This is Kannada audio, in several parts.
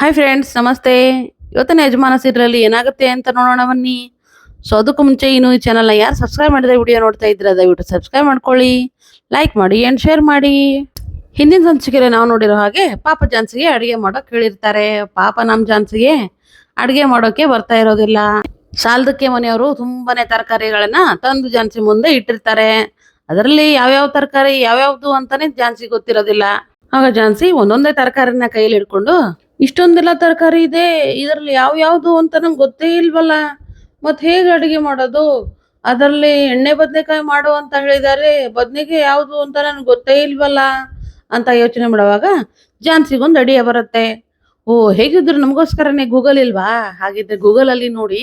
ಹಾಯ್ ಫ್ರೆಂಡ್ಸ್ ನಮಸ್ತೆ. ಇವತ್ತಿನ ಯಜಮಾನ ಸೀರಿಯಲಲ್ಲಿ ಏನಾಗುತ್ತೆ ಅಂತ ನೋಡೋಣ ಬನ್ನಿ. ಸೊ ಅದಕ್ಕೂ ಮುಂಚೆ ಇನ್ನು ಈ ಚಾನಲ್ನ ಯಾರು ಸಬ್ಸ್ಕ್ರೈಬ್ ಮಾಡಿದ್ರೆ ವಿಡಿಯೋ ನೋಡ್ತಾ ಇದ್ರೆ ದಯವಿಟ್ಟು ಸಬ್ಸ್ಕ್ರೈಬ್ ಮಾಡ್ಕೊಳ್ಳಿ ಲೈಕ್ ಮಾಡಿ ಆ್ಯಂಡ್ ಶೇರ್ ಮಾಡಿ. ಹಿಂದಿನ ಸಂಚಿಕೆಯಲ್ಲಿ ನಾವು ನೋಡಿರೋ ಹಾಗೆ ಪಾಪ ಜಾನ್ಸಿಗೆ ಅಡುಗೆ ಮಾಡೋಕೆ ಹೇಳಿರ್ತಾರೆ. ಪಾಪ ನಮ್ಮ ಜಾನ್ಸಿಗೆ ಅಡುಗೆ ಮಾಡೋಕೆ ಬರ್ತಾ ಇರೋದಿಲ್ಲ. ಸಾಲದಕ್ಕೆ ಮನೆಯವರು ತುಂಬಾನೇ ತರಕಾರಿಗಳನ್ನ ತಂದು ಜಾನ್ಸಿ ಮುಂದೆ ಇಟ್ಟಿರ್ತಾರೆ. ಅದರಲ್ಲಿ ಯಾವ್ಯಾವ ತರಕಾರಿ, ಯಾವ್ಯಾವ್ದು ಅಂತಾನೆ ಜಾನ್ಸಿ ಗೊತ್ತಿರೋದಿಲ್ಲ. ಆಗ ಜಾನ್ಸಿ ಒಂದೊಂದೇ ತರಕಾರಿನ ಕೈಯಲ್ಲಿ ಹಿಡ್ಕೊಂಡು ಇಷ್ಟೊಂದೆಲ್ಲ ತರಕಾರಿ ಇದೆ, ಇದರಲ್ಲಿ ಯಾವ ಯಾವುದು ಅಂತ ನಂಗೆ ಗೊತ್ತೇ ಇಲ್ವಲ್ಲ. ಮತ್ತೆ ಹೇಗೆ ಅಡುಗೆ ಮಾಡೋದು? ಅದರಲ್ಲಿ ಎಣ್ಣೆ ಬದನೆಕಾಯಿ ಮಾಡು ಅಂತ ಹೇಳಿದ್ದಾರೆ ಬದನೆಕಾಯಿ ಯಾವುದು ಅಂತ ನನಗೆ ಗೊತ್ತೇ ಇಲ್ವಲ್ಲ ಅಂತ ಯೋಚನೆ ಮಾಡುವಾಗ ಜಾನ್ಸಿಗೊಂದು ಅಡಿಯ ಬರುತ್ತೆ. ಓ, ಹೇಗಿದ್ರು ನಮಗೋಸ್ಕರನೇ ಗೂಗಲ್ ಇಲ್ವಾ? ಹಾಗಿದ್ರೆ ಗೂಗಲ್ ಅಲ್ಲಿ ನೋಡಿ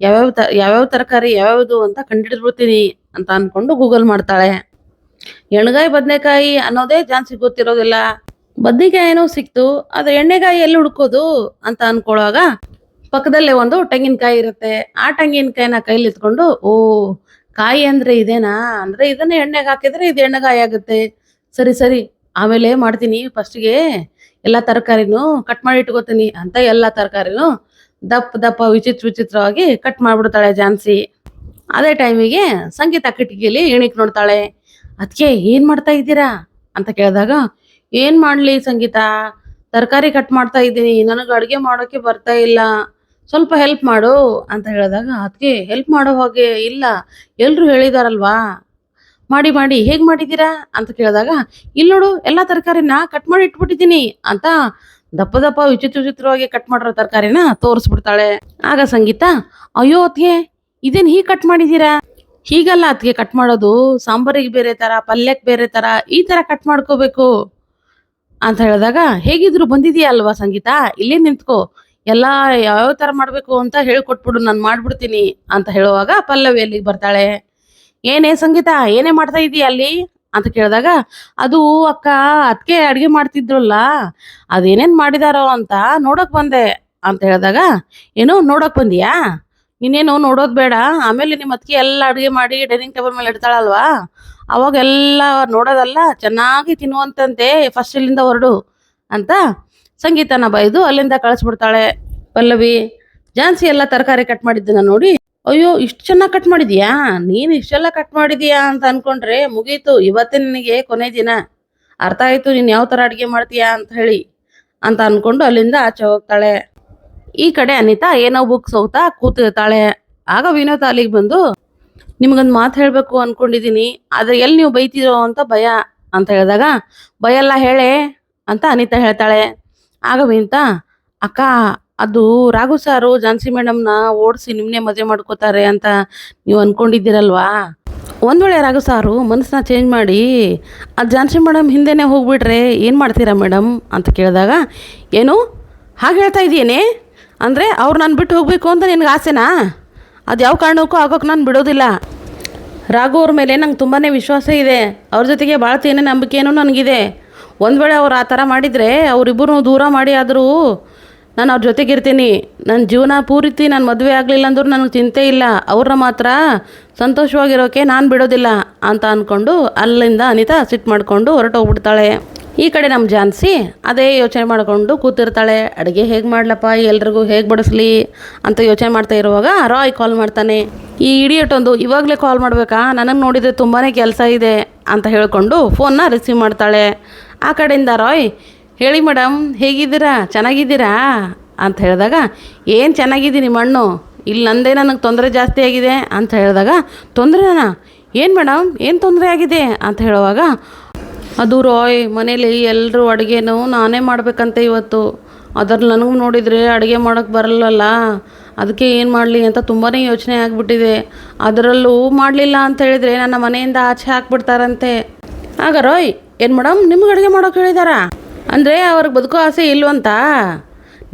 ಯಾವ್ಯಾವ ತ, ಯಾವ್ಯಾವ ತರಕಾರಿ ಯಾವ್ಯಾವ್ದು ಅಂತ ಕಂಡುಹಿಡಿದ್ಬಿಡ್ತೀನಿ ಅಂತ ಅನ್ಕೊಂಡು ಗೂಗಲ್ ಮಾಡ್ತಾಳೆ. ಎಣ್ಗಾಯಿ ಬದನೆಕಾಯಿ ಅನ್ನೋದೇ ಜಾನ್ಸಿ ಗೊತ್ತಿರೋದಿಲ್ಲ. ಬದ್ನಿಕಾಯಿ ಏನೋ ಸಿಕ್ತು, ಆದ್ರೆ ಎಣ್ಣೆಗಾಯಿ ಎಲ್ಲಿ ಹುಡ್ಕೋದು ಅಂತ ಅನ್ಕೊಳ್ಳುವಾಗ ಪಕ್ಕದಲ್ಲೇ ಒಂದು ತೆಂಗಿನಕಾಯಿ ಇರುತ್ತೆ. ಆ ತೆಂಗಿನಕಾಯಿನ ಕೈಲಿ ಎತ್ಕೊಂಡು, ಓ, ಕಾಯಿ ಅಂದ್ರೆ ಇದೇನಾ? ಅಂದ್ರೆ ಇದನ್ನ ಎಣ್ಣೆಗೆ ಹಾಕಿದ್ರೆ ಇದು ಎಣ್ಣೆಗಾಯಿ ಆಗುತ್ತೆ. ಸರಿ ಸರಿ, ಆಮೇಲೆ ಮಾಡ್ತೀನಿ. ಫಸ್ಟ್ಗೆ ಎಲ್ಲ ತರಕಾರಿನೂ ಕಟ್ ಮಾಡಿ ಇಟ್ಕೋತೀನಿ ಅಂತ ಎಲ್ಲ ತರಕಾರಿನೂ ದಪ್ಪ ದಪ್ಪ ವಿಚಿತ್ರ ವಿಚಿತ್ರವಾಗಿ ಕಟ್ ಮಾಡಿಬಿಡ್ತಾಳೆ ಜಾನ್ಸಿ. ಅದೇ ಟೈಮಿಗೆ ಸಂಗೀತ ಕಿಟಕಿಯಲ್ಲಿ ಇಣಿಕ್ ನೋಡ್ತಾಳೆ. ಅದಕ್ಕೆ ಏನು ಮಾಡ್ತಾ ಇದ್ದೀರಾ? ಅಂತ ಕೇಳಿದಾಗ ಏನ್ ಮಾಡ್ಲಿ ಸಂಗೀತ? ತರಕಾರಿ ಕಟ್ ಮಾಡ್ತಾ ಇದ್ದೀನಿ. ನನಗೆ ಅಡುಗೆ ಮಾಡೋಕೆ ಬರ್ತಾ ಇಲ್ಲ. ಸ್ವಲ್ಪ ಹೆಲ್ಪ್ ಮಾಡು ಅಂತ ಹೇಳಿದಾಗ ಅದಕ್ಕೆ ಹೆಲ್ಪ್ ಮಾಡೋ ಹಾಗೆ ಇಲ್ಲ. ಎಲ್ರು ಹೇಳಿದಾರಲ್ವಾ? ಮಾಡಿ ಮಾಡಿ. ಹೇಗ್ ಮಾಡಿದ್ದೀರಾ ಅಂತ ಕೇಳಿದಾಗ ಇಲ್ಲಿ ನೋಡು, ಎಲ್ಲಾ ತರಕಾರಿನ ಕಟ್ ಮಾಡಿ ಇಟ್ಬಿಟ್ಟಿದ್ದೀನಿ ಅಂತ ದಪ್ಪ ದಪ್ಪ ವಿಚಿತ್ರ ವಿಚಿತ್ರವಾಗಿ ಕಟ್ ಮಾಡಿರೋ ತರಕಾರಿನ ತೋರಿಸ್ಬಿಡ್ತಾಳೆ. ಆಗ ಸಂಗೀತ, ಅಯ್ಯೋ ಅತ್ಗೆ ಇದೇನ್ ಹೀಗೆ ಕಟ್ ಮಾಡಿದ್ದೀರಾ ಹೀಗಲ್ಲ ಅತ್ಗೆ ಕಟ್ ಮಾಡೋದು. ಸಾಂಬಾರಿಗೆ ಬೇರೆ ತರ, ಪಲ್ಯಕ್ಕೆ ಬೇರೆ ತರ, ಈ ತರ ಕಟ್ ಮಾಡ್ಕೋಬೇಕು. ಅಂತ ಹೇಳಿದಾಗ, ಹೇಗಿದ್ರು ಬಂದಿದೀಯ ಅಲ್ವಾ ಸಂಗೀತ? ಇಲ್ಲೇ ನಿಂತ್ಕೋ. ಎಲ್ಲ ಯಾವ್ಯಾವ ತರ ಮಾಡಬೇಕು ಅಂತ ಹೇಳ್ಕೊಟ್ಬಿಡು, ನಾನು ಮಾಡ್ಬಿಡ್ತೀನಿ ಅಂತ ಹೇಳುವಾಗ ಪಲ್ಲವಿ ಅಲ್ಲಿಗೆ ಬರ್ತಾಳೆ. ಏನೇ ಸಂಗೀತ, ಏನೇ ಮಾಡ್ತಾ ಇದೀಯ ಅಲ್ಲಿ? ಅಂತ ಕೇಳಿದಾಗ, ಅದು ಅಕ್ಕ ಅದಕ್ಕೆ ಅಡುಗೆ ಮಾಡ್ತಿದ್ರಲ್ಲ, ಅದೇನೇನ್ ಮಾಡಿದಾರೋ ಅಂತ ನೋಡಕ್ ಬಂದೆ ಅಂತ ಹೇಳಿದಾಗ, ಏನು ನೋಡಕ್ ಬಂದಿಯಾ? ನೀನೇನು ನೋಡೋದ್ ಬೇಡ. ಆಮೇಲೆ ನಿಮ್ಮ ಅತ್ತಿಗೆ ಎಲ್ಲ ಅಡುಗೆ ಮಾಡಿ ಡೈನಿಂಗ್ ಟೇಬಲ್ ಮೇಲೆ ಇಡ್ತಾಳಲ್ವಾ? ಅವಾಗೆಲ್ಲ ನೋಡೋದಲ್ಲ, ಚೆನ್ನಾಗಿ ತಿನ್ನುವಂತಂತೆ ಫಸ್ಟ್ ಇಲ್ಲಿಂದ ಹೊರಡು ಅಂತ ಸಂಗೀತನ ಬೈದು ಅಲ್ಲಿಂದ ಕಳಿಸ್ಬಿಡ್ತಾಳೆ ಪಲ್ಲವಿ. ಜಾನ್ಸಿ ಎಲ್ಲ ತರಕಾರಿ ಕಟ್ ಮಾಡಿದ್ದನ್ನ ನೋಡಿ, ಅಯ್ಯೋ, ಇಷ್ಟು ಚೆನ್ನಾಗಿ ಕಟ್ ಮಾಡಿದ್ಯಾ? ನೀನು ಇಷ್ಟೆಲ್ಲ ಕಟ್ ಮಾಡಿದ್ಯಾ ಅಂತ ಅನ್ಕೊಂಡ್ರೆ ಮುಗೀತು. ಇವತ್ತೇ ನಿನಗೆ ಕೊನೆ ದಿನ. ಅರ್ಥ ಆಯ್ತು, ನೀನು ಯಾವ ಥರ ಅಡುಗೆ ಮಾಡ್ತೀಯಾ ಅಂತ ಹೇಳಿ ಅಂತ ಅನ್ಕೊಂಡು ಅಲ್ಲಿಂದ ಆಚೆ ಹೋಗ್ತಾಳೆ. ಈ ಕಡೆ ಅನಿತಾ ಏನೋ ಬುಕ್ಸ್ ಹೋಗ್ತಾ ಕೂತಿರ್ತಾಳೆ ಆಗ ವಿನೋದ್ ಅಲ್ಲಿಗೆ ಬಂದು, ನಿಮ್ಗೊಂದು ಮಾತು ಹೇಳಬೇಕು ಅನ್ಕೊಂಡಿದ್ದೀನಿ ಆದರೆ ಎಲ್ಲಿ ನೀವು ಬೈತಿರೋ ಅಂತ ಭಯ, ಅಂತ ಹೇಳಿದಾಗ ಭಯ ಎಲ್ಲ ಹೇಳೆ, ಅಂತ ಅನಿತಾ ಹೇಳ್ತಾಳೆ. ಆಗ ವಿನಿತಾ ಅಕ್ಕ, ಅದು ರಾಘು ಸಾರು ಜಾನ್ಸಿ ಮೇಡಮ್ನ ಓಡಿಸಿ ನಿಮ್ಮನ್ನೇ ಮದುವೆ ಮಾಡ್ಕೋತಾರೆ ಅಂತ ನೀವು ಅನ್ಕೊಂಡಿದ್ದೀರಲ್ವಾ? ಒಂದು ವೇಳೆ ರಾಘು ಸಾರು ಮನಸ್ಸನ್ನ ಚೇಂಜ್ ಮಾಡಿ ಆ ಜಾನ್ಸಿ ಮೇಡಮ್ ಹಿಂದೆನೇ ಹೋಗ್ಬಿಟ್ರೆ ಏನು ಮಾಡ್ತೀರಾ ಮೇಡಮ್? ಅಂತ ಕೇಳಿದಾಗ, ಏನು? ಹಾಗೆ ಹೇಳ್ತಾ ಇದೀಯೇನೆ? ಅಂದರೆ ಅವ್ರು ನಾನು ಬಿಟ್ಟು ಹೋಗಬೇಕು ಅಂತ ನಿನಗೆ ಆಸೆನಾ? ಅದು ಯಾವ ಕಾರಣಕ್ಕೂ ಆಗೋಕೆ ನಾನು ಬಿಡೋದಿಲ್ಲ. ರಾಘು ಅವ್ರ ಮೇಲೆ ನಂಗೆ ತುಂಬಾ ವಿಶ್ವಾಸ ಇದೆ. ಅವ್ರ ಜೊತೆಗೆ ಬಾಳ್ತೇನೆ ನಂಬಿಕೆನೂ ನನಗಿದೆ. ಒಂದು ವೇಳೆ ಅವ್ರು ಆ ಥರ ಮಾಡಿದರೆ ಅವರಿಬ್ಬರು ದೂರ ಮಾಡಿ ಆದರೂ ನಾನು ಅವ್ರ ಜೊತೆಗಿರ್ತೀನಿ ನನ್ನ ಜೀವನ ಪೂರ್ತಿ ನಾನು ಮದುವೆ ಆಗಲಿಲ್ಲ ಅಂದರೂ ನನಗೆ ಚಿಂತೆ ಇಲ್ಲ. ಅವ್ರನ್ನ ಮಾತ್ರ ಸಂತೋಷವಾಗಿರೋಕೆ ನಾನು ಬಿಡೋದಿಲ್ಲ ಅಂತ ಅಂದ್ಕೊಂಡು ಅಲ್ಲಿಂದ ಅನಿತಾ ಸಿಟ್ಟು ಮಾಡಿಕೊಂಡು ಹೊರಟೋಗ್ಬಿಡ್ತಾಳೆ. ಈ ಕಡೆ ನಮ್ಮ ಜಾನ್ಸಿ ಅದೇ ಯೋಚನೆ ಮಾಡಿಕೊಂಡು ಕೂತಿರ್ತಾಳೆ. ಅಡುಗೆ ಹೇಗೆ ಮಾಡ್ಲಪ್ಪ? ಎಲ್ರಿಗೂ ಹೇಗೆ ಬಡಿಸ್ಲಿ? ಅಂತ ಯೋಚನೆ ಮಾಡ್ತಾ ಇರುವಾಗ ರಾಯ್ ಕಾಲ್ ಮಾಡ್ತಾನೆ. ಈ ಇಡಿಯಟ್ ಒಂದು ಇವಾಗಲೇ ಕಾಲ್ ಮಾಡಬೇಕಾ? ನನಗೆ ನೋಡಿದರೆ ತುಂಬಾ ಕೆಲಸ ಇದೆ ಅಂತ ಹೇಳಿಕೊಂಡು ಫೋನ್ನ ರಿಸೀವ್ ಮಾಡ್ತಾಳೆ. ಆ ಕಡೆಯಿಂದ ರಾಯ್, ಹೇಳಿ ಮೇಡಮ್ ಹೇಗಿದ್ದೀರಾ? ಚೆನ್ನಾಗಿದ್ದೀರಾ? ಅಂತ ಹೇಳಿದಾಗ, ಏನು ಚೆನ್ನಾಗಿದ್ದೀನಿ ಮಣ್ಣು? ಇಲ್ಲಿ ನಂದೇ ನನಗೆ ತೊಂದರೆ ಜಾಸ್ತಿ ಆಗಿದೆ. ಅಂತ ಹೇಳಿದಾಗ, ತೊಂದರೆನಾ? ಏನು ಮೇಡಮ್ ಏನು ತೊಂದರೆ ಆಗಿದೆ? ಅಂತ ಹೇಳುವಾಗ ಅದು ರಾಯ್, ಮನೇಲಿ ಎಲ್ಲರೂ ಅಡುಗೆನೂ ನಾನೇ ಮಾಡಬೇಕಂತ ಇವತ್ತು. ಅದ್ರಲ್ಲಿ ನನಗೂ ನೋಡಿದರೆ ಅಡುಗೆ ಮಾಡೋಕ್ಕೆ ಬರಲ್ಲಲ್ಲ. ಅದಕ್ಕೆ ಏನು ಮಾಡಲಿ ಅಂತ ತುಂಬಾ ಯೋಚನೆ ಆಗಿಬಿಟ್ಟಿದೆ. ಅದರಲ್ಲೂ ಮಾಡಲಿಲ್ಲ ಅಂತ ಹೇಳಿದರೆ ನನ್ನ ಮನೆಯಿಂದ ಆಚೆ ಹಾಕ್ಬಿಡ್ತಾರಂತೆ. ಆಗ ರಾಯ್, ಏನು ಮೇಡಮ್ ನಿಮ್ಗೆ ಅಡುಗೆ ಮಾಡೋಕೆ ಹೇಳಿದಾರಾ? ಅಂದರೆ ಅವ್ರಿಗೆ ಬದುಕೋ ಆಸೆ ಇಲ್ವಂತ?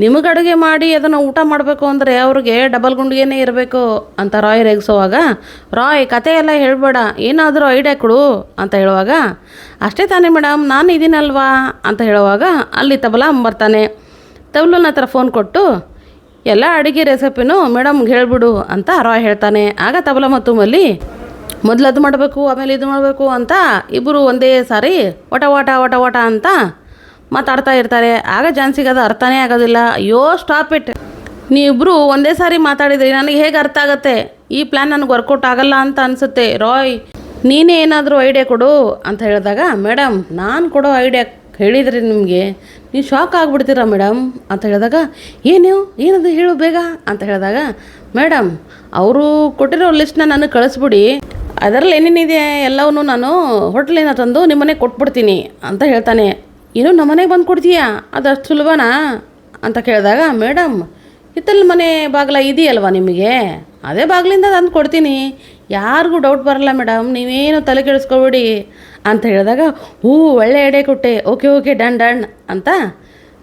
ನಿಮಗೆ ಅಡುಗೆ ಮಾಡಿ ಅದನ್ನು ಊಟ ಮಾಡಬೇಕು ಅಂದರೆ ಅವ್ರಿಗೆ ಡಬಲ್ ಗುಂಡಿಗೆನೇ ಇರಬೇಕು ಅಂತ ರಾಯ್ ರೇಗಿಸೋವಾಗ, ರಾಯ್ ಕತೆ ಎಲ್ಲ ಹೇಳಬೇಡ, ಏನಾದರೂ ಐಡಿಯಾ ಕೊಡು ಅಂತ ಹೇಳುವಾಗ, ಅಷ್ಟೇ ತಾನೇ ಮೇಡಮ್ ನಾನು ಇದ್ದೀನಲ್ವಾ ಅಂತ ಹೇಳುವಾಗ, ಅಲ್ಲಿ ತಬಲ ಬರ್ತಾನೆ. ತಬಲನ ಹತ್ರ ಫೋನ್ ಕೊಟ್ಟು, ಎಲ್ಲ ಅಡುಗೆ ರೆಸಿಪಿನೂ ಮೇಡಮ್ಗೆ ಹೇಳ್ಬಿಡು ಅಂತ ರಾಯ್ ಹೇಳ್ತಾನೆ. ಆಗ ತಬಲ ಮತ್ತು ಮಲ್ಲಿ, ಮೊದಲು ಅದು ಮಾಡಬೇಕು, ಆಮೇಲೆ ಇದು ಮಾಡಬೇಕು ಅಂತ ಇಬ್ಬರು ಒಂದೇ ಸಾರಿ ಒಟ ಓಟ ಒಟ ಓಟ ಅಂತ ಮಾತಾಡ್ತಾ ಇರ್ತಾರೆ. ಆಗ ಜಾನ್ಸಿಗೆ ಅದು ಅರ್ಥನೇ ಆಗೋದಿಲ್ಲ. ಅಯ್ಯೋ ಸ್ಟಾಪ್ ಇಟ್ ನೀವಿಬ್ಬರು ಒಂದೇ ಸಾರಿ ಮಾತಾಡಿದ್ರಿ, ನನಗೆ ಹೇಗೆ ಅರ್ಥ ಆಗತ್ತೆ? ಈ ಪ್ಲ್ಯಾನ್ ನನಗೆ ವರ್ಕೌಟ್ ಆಗಲ್ಲ ಅಂತ ಅನಿಸುತ್ತೆ. ರಾಯ್, ನೀನೇ ಏನಾದರೂ ಐಡಿಯಾ ಕೊಡು ಅಂತ ಹೇಳಿದಾಗ, ಮೇಡಮ್, ನಾನು ಕೊಡೋ ಐಡಿಯಾ ಹೇಳಿದ್ರಿ ನಿಮಗೆ. ನೀವು ಶಾಕ್ ಆಗಿಬಿಡ್ತೀರಾ ಮೇಡಮ್? ಅಂತ ಹೇಳಿದಾಗ, ಏನು? ಏನದು ಹೇಳು ಬೇಗ? ಅಂತ ಹೇಳಿದಾಗ, ಮೇಡಮ್, ಅವರು ಕೊಟ್ಟಿರೋ ಲಿಸ್ಟ್ನ ನನಗೆ ಕಳಿಸ್ಬಿಡಿ. ಅದರಲ್ಲಿ ಏನೇನಿದೆ ಎಲ್ಲವನ್ನೂ ನಾನು ಹೋಟ್ಲಿನ ತಂದು ನಿಮ್ಮನೆ ಕೊಟ್ಬಿಡ್ತೀನಿ ಅಂತ ಹೇಳ್ತಾನೆ. ಏನು ನಮ್ಮನೆಗೆ ಬಂದು ಕೊಡ್ತೀಯಾ? ಅದು ಅಷ್ಟು ಸುಲಭನಾ? ಅಂತ ಕೇಳಿದಾಗ ಮೇಡಮ್ ಹಿತ್ತಲ ಮನೆ ಬಾಗಿಲ ಇದೆಯಲ್ವಾ ನಿಮಗೆ? ಅದೇ ಬಾಗಿಲಿಂದ ತಂದು ಕೊಡ್ತೀನಿ. ಯಾರಿಗೂ ಡೌಟ್ ಬರಲ್ಲ ಮೇಡಮ್ ನೀವೇನು ತಲೆ ಕೆಡಿಸ್ಕೊಬೇಡಿ. ಅಂತ ಹೇಳಿದಾಗ, ಹೂ, ಒಳ್ಳೆ ಎಡೆ ಕೊಟ್ಟೆ. Okay okay, done done. ಅಂತ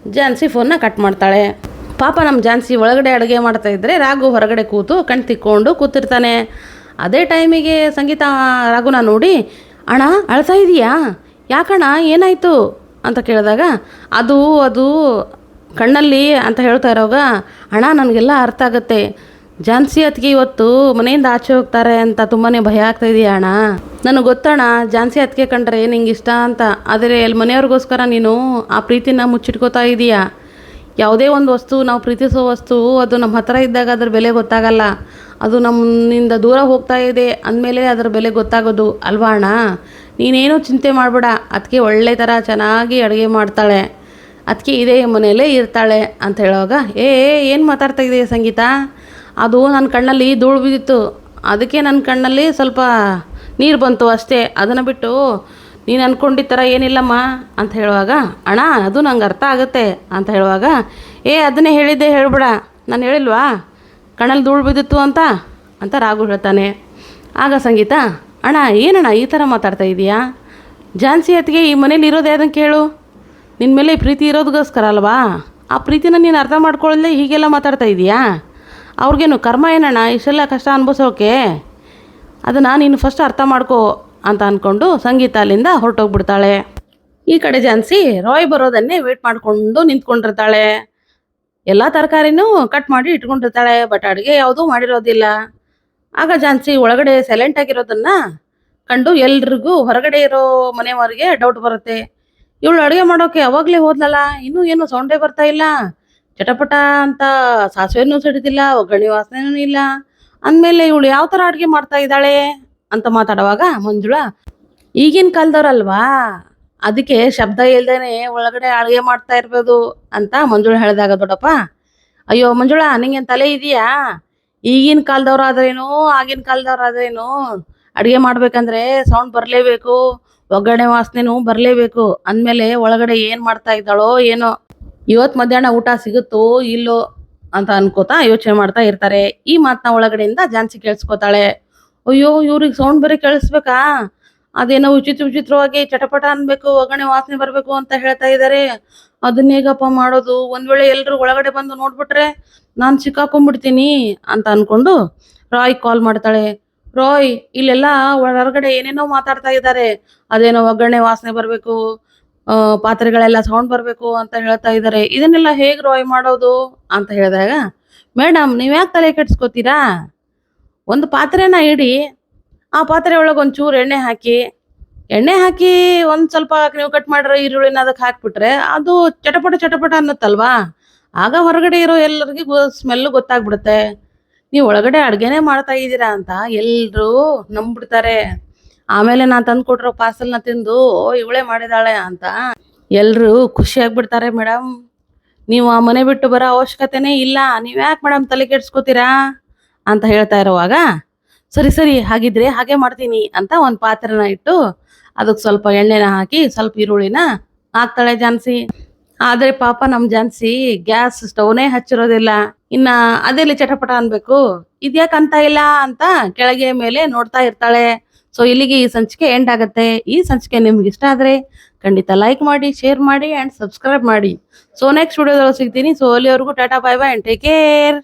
ಜಾನ್ಸಿ ಫೋನ್ನ ಕಟ್ ಮಾಡ್ತಾಳೆ. ಪಾಪ ನಮ್ಮ ಜಾನ್ಸಿ ಒಳಗಡೆ ಅಡುಗೆ ಮಾಡ್ತಾ ಇದ್ದರೆ ರಾಘು ಹೊರಗಡೆ ಕೂತು ಕಣ್ ತಿಕ್ಕೊಂಡು ಕೂತಿರ್ತಾನೆ. ಅದೇ ಟೈಮಿಗೆ ಸಂಗೀತ, ರಾಘುನ ನೋಡಿ, ಅಣ್ಣ, ಅಳ್ತಾ ಇದೀಯಾ? ಯಾಕಣ್ಣ, ಏನಾಯಿತು? ಅಂತ ಕೇಳಿದಾಗ, ಅದು ಅದು ಕಣ್ಣಲ್ಲಿ ಅಂತ ಹೇಳ್ತಾ ಇರೋವಾಗ, ಅಣ್ಣ, ನನಗೆಲ್ಲ ಅರ್ಥ ಆಗುತ್ತೆ. ಜಾನ್ಸಿ ಅತ್ತಿಗೆ ಇವತ್ತು ಮನೆಯಿಂದ ಆಚೆ ಹೋಗ್ತಾರೆ ಅಂತ ತುಂಬಾ ಭಯ ಆಗ್ತಾ ಇದೆಯಾ, ಅಣ್ಣ? ನನಗೆ ಗೊತ್ತಣ್ಣ ಜಾನ್ಸಿ ಅತ್ತಿಗೆ ಕಂಡ್ರೆ ನಿಂಗೆ ಇಷ್ಟ ಅಂತ. ಆದರೆ ಅಲ್ಲಿ ಮನೆಯವ್ರಿಗೋಸ್ಕರ ನೀನು ಆ ಪ್ರೀತಿನ ಮುಚ್ಚಿಟ್ಕೋತಾ ಇದೀಯಾ? ಯಾವುದೇ ಒಂದು ವಸ್ತು ನಾವು ಪ್ರೀತಿಸೋ ವಸ್ತು, ಅದು ನಮ್ಮ ಹತ್ರ ಇದ್ದಾಗ ಅದ್ರ ಬೆಲೆ ಗೊತ್ತಾಗಲ್ಲ. ಅದು ನಮ್ಮಿಂದ ದೂರ ಹೋಗ್ತಾ ಇದೆ ಅಂದಮೇಲೆ ಅದರ ಬೆಲೆ ಗೊತ್ತಾಗೋದು, ಅಲ್ವಾ ಅಣ್ಣ? ನೀನೇನು ಚಿಂತೆ ಮಾಡಬೇಡ ಅದಕ್ಕೆ ಒಳ್ಳೆ ಥರ ಚೆನ್ನಾಗಿ ಅಡುಗೆ ಮಾಡ್ತಾಳೆ. ಅದಕ್ಕೆ ಇದೇ ಮನೆಯಲ್ಲೇ ಇರ್ತಾಳೆ ಅಂತ ಹೇಳುವಾಗ, ಏ ಏನು ಮಾತಾಡ್ತಾ ಇದೆಯಾ ಸಂಗೀತ? ಅದು ನನ್ನ ಕಣ್ಣಲ್ಲಿ ಧೂಳು ಬಿದ್ದಿತ್ತು. ಅದಕ್ಕೆ ನನ್ನ ಕಣ್ಣಲ್ಲಿ ಸ್ವಲ್ಪ ನೀರು ಬಂತು ಅಷ್ಟೇ. ಅದನ್ನು ಬಿಟ್ಟು ನೀನು ಅಂದ್ಕೊಂಡಿದ್ದ ಥರ ಏನಿಲ್ಲಮ್ಮ ಅಂತ ಹೇಳುವಾಗ, ಅಣ್ಣ, ಅದು ನಂಗೆ ಅರ್ಥ ಆಗುತ್ತೆ ಅಂತ ಹೇಳುವಾಗ, ಏ, ಅದನ್ನೇ ಹೇಳಿದ್ದೆ ಹೇಳ್ಬೇಡ. ನಾನು ಹೇಳಿಲ್ವಾ? ಕಣ್ಣಲ್ಲಿ ಧೂಳು ಬಿದ್ದಿತ್ತು ಅಂತ? ಅಂತ ರಾಘು ಹೇಳ್ತಾನೆ. ಆಗ ಸಂಗೀತ, ಅಣ್ಣ, ಏನಣ್ಣ ಈ ಥರ ಮಾತಾಡ್ತಾ ಇದೀಯಾ? ಜಾನ್ಸಿ ಅತ್ತಿಗೆ ಈ ಮನೇಲಿ ಇರೋದು ಯಾವ್ದನ್ನು ಕೇಳು. ನಿನ್ನ ಮೇಲೆ ಪ್ರೀತಿ ಇರೋದಕ್ಕೋಸ್ಕರ ಅಲ್ವಾ? ಆ ಪ್ರೀತಿನ ನೀನು ಅರ್ಥ ಮಾಡ್ಕೊಳ್ಳದೆ ಹೀಗೆಲ್ಲ ಮಾತಾಡ್ತಾ ಇದೀಯಾ? ಅವ್ರಿಗೇನು ಕರ್ಮ ಏನಣ್ಣ? ಇಷ್ಟೆಲ್ಲ ಕಷ್ಟ ಅನುಭವಿಸೋಕೆ? ಅದನ್ನು ನೀನು ಫಸ್ಟ್ ಅರ್ಥ ಮಾಡ್ಕೋ ಅಂತ ಅಂದ್ಕೊಂಡು ಸಂಗೀತ ಅಲ್ಲಿಂದ ಹೊರಟೋಗ್ಬಿಡ್ತಾಳೆ. ಈ ಕಡೆ ಜಾನ್ಸಿ ರಾಯ್ ಬರೋದನ್ನೇ ವೇಟ್ ಮಾಡಿಕೊಂಡು ನಿಂತ್ಕೊಂಡಿರ್ತಾಳೆ. ಎಲ್ಲ ತರಕಾರಿನೂ ಕಟ್ ಮಾಡಿ ಇಟ್ಕೊಂಡಿರ್ತಾಳೆ ಬಟ್ ಅಡುಗೆ ಯಾವುದೂ ಮಾಡಿರೋದಿಲ್ಲ. ಆಗ ಜಾನ್ಸಿ ಒಳಗಡೆ ಸೈಲೆಂಟ್ ಆಗಿರೋದನ್ನ ಕಂಡು ಎಲ್ರಿಗೂ ಹೊರಗಡೆ ಇರೋ ಮನೆಯವರಿಗೆ ಡೌಟ್ ಬರುತ್ತೆ. ಇವಳು ಅಡುಗೆ ಮಾಡೋಕೆ ಯಾವಾಗಲೇ ಹೋದ್ಲಲ್ಲ? ಇನ್ನೂ ಏನು ಸೌಂಡೇ ಬರ್ತಾ ಇಲ್ಲ? ಚಟಪಟ ಅಂತ ಸಾಸಿವೆನೂ ಸಿಡಿದಿಲ್ಲ, ಒಗ್ಗರಣೆ ವಾಸನೆನೂ ಇಲ್ಲ. ಅಂದಮೇಲೆ ಇವಳು ಯಾವ ಥರ ಅಡುಗೆ ಮಾಡ್ತಾ ಇದ್ದಾಳೆ? ಅಂತ ಮಾತಾಡುವಾಗ ಮಂಜುಳ, ಈಗಿನ ಕಾಲದವ್ರಲ್ವಾ? ಅದಕ್ಕೆ ಶಬ್ದ ಇಲ್ದೇನೆ ಒಳಗಡೆ ಅಡುಗೆ ಮಾಡ್ತಾ ಇರ್ಬೋದು ಅಂತ ಮಂಜುಳ ಹೇಳಿದಾಗ, ದೊಡ್ಡಪ್ಪ. ಅಯ್ಯೋ, ಮಂಜುಳ, ನಿಂಗೇನು ತಲೆ ಇದೆಯಾ? ಈಗಿನ ಕಾಲದವ್ರಾದ್ರೇನು, ಆಗಿನ ಕಾಲದವ್ರಾದ್ರೇನು? ಅಡುಗೆ ಮಾಡ್ಬೇಕಂದ್ರೆ ಸೌಂಡ್ ಬರಲೇಬೇಕು, ಒಗ್ಗರಣೆ ವಾಸನೆನೂ ಬರಲೇಬೇಕು. ಅಂದಮೇಲೆ ಒಳಗಡೆ ಏನು ಮಾಡ್ತಾ ಇದ್ದಾಳೋ ಏನೋ. ಇವತ್ತು ಮಧ್ಯಾಹ್ನ ಊಟ ಸಿಗುತ್ತೋ ಇಲ್ಲೋ ಅಂತ ಅನ್ಕೋತಾ ಯೋಚನೆ ಮಾಡ್ತಾ ಇರ್ತಾರೆ. ಈ ಮಾತನ್ನ ಒಳಗಡೆಯಿಂದ ಜಾನ್ಸಿ ಕೇಳಿಸ್ಕೊತಾಳೆ. ಅಯ್ಯೋ, ಇವ್ರಿಗೆ ಸೌಂಡ್ ಬರೀ ಕೇಳಿಸ್ಬೇಕಾ? ಅದೇನೋ ವಿಚಿತ್ರ ವಿಚಿತ್ರವಾಗಿ ಚಟಪಟ ಅನ್ಬೇಕು, ಒಗ್ಗರಣೆ ವಾಸನೆ ಬರಬೇಕು ಅಂತ ಹೇಳ್ತಾ ಇದ್ದಾರೆ ಅದನ್ನ ಹೇಗಪ್ಪ ಮಾಡೋದು. ಒಂದ್ ವೇಳೆ ಎಲ್ರು ಒಳಗಡೆ ಬಂದು ನೋಡ್ಬಿಟ್ರೆ ನಾನು ಸಿಕ್ಕಾಕೊಂಡ್ಬಿಡ್ತೀನಿ ಅಂತ ಅನ್ಕೊಂಡು ರಾಯ್ ಕಾಲ್ ಮಾಡ್ತಾಳೆ. ರಾಯ್, ಇಲ್ಲೆಲ್ಲ ಹೊರಗಡೆ ಏನೇನೋ ಮಾತಾಡ್ತಾ ಇದ್ದಾರೆ ಅದೇನೋ ಒಗ್ಗರಣೆ ವಾಸನೆ ಬರಬೇಕು ಪಾತ್ರೆಗಳೆಲ್ಲ ಸೌಂಡ್ ಬರಬೇಕು ಅಂತ ಹೇಳ್ತಾ ಇದ್ದಾರೆ ಇದನ್ನೆಲ್ಲ ಹೇಗ್ ರಾಯ್ ಮಾಡೋದು ಅಂತ ಹೇಳಿದಾಗ ಮೇಡಮ್ ನೀವು ಯಾಕೆ ತಲೆ ಕೆಡ್ಸ್ಕೊತೀರಾ? ಒಂದು ಪಾತ್ರೆನ ಇಡಿ ಆ ಪಾತ್ರೆ ಒಳಗೆ ಒಂಚೂರು ಎಣ್ಣೆ ಹಾಕಿ ಎಣ್ಣೆ ಹಾಕಿ ಒಂದು ಸ್ವಲ್ಪ ನೀವು ಕಟ್ ಮಾಡಿರೋ ಈರುಳ್ಳಿನ ಅದಕ್ಕೆ ಹಾಕ್ಬಿಟ್ರೆ ಅದು ಚಟಪಟ ಚಟಪಟ ಅನ್ನತ್ತಲ್ವಾ? ಆಗ ಹೊರಗಡೆ ಇರೋ ಎಲ್ಲರಿಗೂ ಸ್ಮೆಲ್ ಗೊತ್ತಾಗ್ಬಿಡುತ್ತೆ. ನೀವು ಒಳಗಡೆ ಅಡುಗೆನೇ ಮಾಡ್ತಾ ಇದ್ದೀರಾ ಅಂತ ಎಲ್ಲರೂ ನಂಬ್ಬಿಡ್ತಾರೆ. ಆಮೇಲೆ ನಾನು ತಂದು ಕೊಟ್ಟಿರೋ ಪಾರ್ಸಲ್ನ ತಿಂದು ಇವಳೆ ಮಾಡಿದಾಳೆ ಅಂತ ಎಲ್ಲರೂ ಖುಷಿ ಆಗ್ಬಿಡ್ತಾರೆ ಮೇಡಮ್ ನೀವು ಆ ಮನೆ ಬಿಟ್ಟು ಬರೋ ಅವಶ್ಯಕತೆನೇ ಇಲ್ಲ. ನೀವು ಯಾಕೆ ಮೇಡಮ್ ತಲೆ ಕೆಡ್ಸ್ಕೊತೀರಾ ಅಂತ ಹೇಳ್ತಾ ಇರುವಾಗ ಸರಿ ಸರಿ, ಹಾಗಿದ್ರೆ ಹಾಗೆ ಮಾಡ್ತೀನಿ ಅಂತ ಒಂದು ಪಾತ್ರೆನ ಇಟ್ಟು ಅದಕ್ಕೆ ಸ್ವಲ್ಪ ಎಣ್ಣೆನ ಹಾಕಿ ಸ್ವಲ್ಪ ಈರುಳ್ಳಿನ ಹಾಕ್ತಾಳೆ ಜಾನ್ಸಿ. ಆದರೆ ಪಾಪ ನಮ್ಮ ಜಾನ್ಸಿ ಗ್ಯಾಸ್ ಸ್ಟವ್ನೇ ಹಚ್ಚಿರೋದಿಲ್ಲ. ಇನ್ನ ಅದೆಲ್ಲಿ ಚಟಪಟ ಅನ್ಬೇಕು? ಇದ್ಯಾಕೆ ಅಂತ ಇಲ್ಲ ಅಂತ ಕೆಳಗೆ ಮೇಲೆ ನೋಡ್ತಾ ಇರ್ತಾಳೆ. ಸೊ ಇಲ್ಲಿಗೆ ಈ ಸಂಚಿಕೆ ಎಂಡ್ ಆಗುತ್ತೆ. ಈ ಸಂಚಿಕೆ ನಿಮ್ಗೆ ಇಷ್ಟ ಆದ್ರೆ ಖಂಡಿತ ಲೈಕ್ ಮಾಡಿ ಶೇರ್ ಮಾಡಿ ಅಂಡ್ ಸಬ್ಸ್ಕ್ರೈಬ್ ಮಾಡಿ. ಸೊ ನೆಕ್ಸ್ಟ್ ವಿಡಿಯೋದಲ್ಲಿ ಸಿಗ್ತೀನಿ. ಸೊ ಅಲ್ಲಿವರೆಗೂ tata bye bye and take care